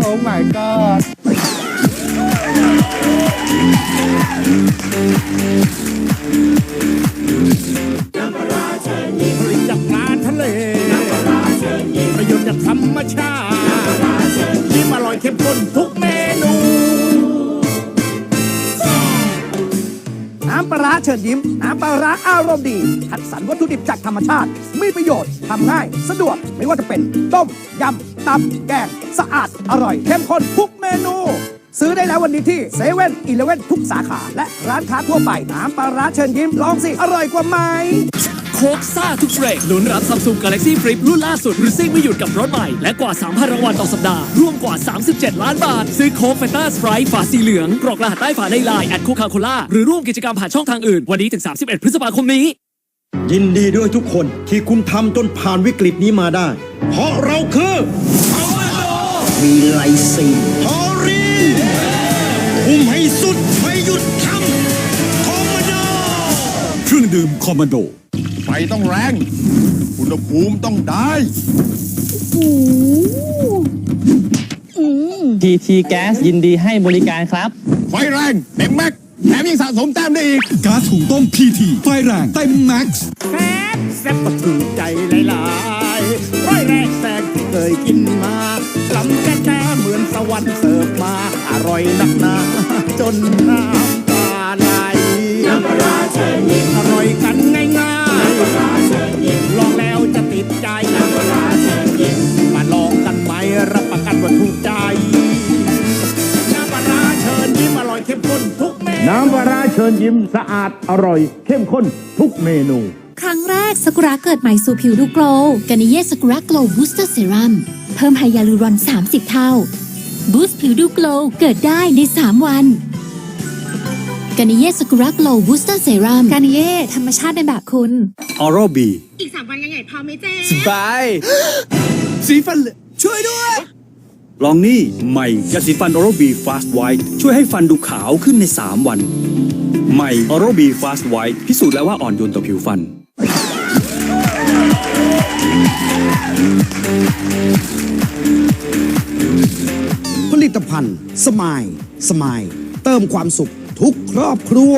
โอ้ my god ผลิตจากปลาทะเลประโยชน์จากธรรมชาติที่อร่อยเข้มข้นทุกเมนูำปลาร้าเชิญยิ้ม น้ำปลาร้าอารมณ์ดี คัดสรรวัตถุดิบจากธรรมชาติ มีประโยชน์ทำง่าย สะดวก ไม่ว่าจะเป็นต้ม ยำตำแกง สะอาด อร่อย เข้มข้นทุกเมนู ซื้อได้แล้ววันนี้ที่เซเว่นอีเลเว่นทุกสาขา และร้านค้าทั่วไป น้ำปลาร้าเชิญยิ้ม ลองสิ อร่อยกว่าไหม โคกซ่าทุกเทรดลุ้นรับซัมซุงกาแล็กซี่ฟลิปรุ่นล่าสุดหรือซิ่งไม่หยุดกับรถใหม่ และกว่า 3,000 รางวัลต่อสัปดาห์ ร่วมกว่า 37 ล้านบาท ซื้อโค้กแฟนตาสไปร์ฝาสีเหลือง กรอกรหัสใต้ฝาในไลน์แอดโคคาโคล่าหรือร่วมกิจกรรมผ่านช่องทางอื่น วันนี้ถึง 31 พฤษภาคมนี้ ยินดีด้วยทุกคนที่คุณทำจนผ่านวิกฤตนี้มาได้ เพราะเราคือมีไลซีฮอรีคุมให้สุดไม่หยุดทำคอมมานโดเครื่องดื่มคอมมานโด ไฟต้องแรง อุณหภูมิต้องได้ทีทีแก๊สยินดีให้บริการครับ ไฟแรงเต็มแม็กแถมยังสะสมแต้มได้อีกก๊าซหุงต้มพีทีไฟแรงเต็มแม็กซ์แซ่บแซ่บก็ถูกใจหลายๆร้อยแรกแซงที่เคยกินมาลำแก่แท้เหมือนสวรรค์เสิร์ฟมา อร่อยนักหนาจนน้ำตาไหลน้ำปลาเชิญยิ้มอร่อยกัน รับประกันว่าถูกใจน้ำปลาร้าเชิญยิ้มอร่อยเข้มข้นทุกเมนูน้ำปลาร้าเชิญยิ้มสะอาดอร่อย เข้มข้นทุกเมนู ครั้งแรกสกุระเกิดใหม่สู่ผิวดูโกลว์กานิเย่สกุระโกลว์บูสเตอร์เซรั่มเพิ่มไฮยาลูรอน 30 เท่า บูสต์ผิวดูโกลว์เกิดได้ใน 3 วันกานิเย่สกุระโกลว์บูสเตอร์เซรั่มกานิเย่ธรรมชาติในแบบคุณออโรบีอีกสามวันยังไงพอไหมเจ๊บาย สีฟันเหลือง ช่วยด้วย ลองนี่ใหม่ยาสีฟันออโรบีฟาสต์ไวท์ช่วยให้ฟันดูขาวขึ้นใน 3 วัน ใหม่ออโรบีฟาสต์ไวท์พิสูจน์แล้วว่าอ่อนโยนต่อผิวฟัน ผลิตภัณฑ์สมายสมายเติมความสุขทุกครอบครัว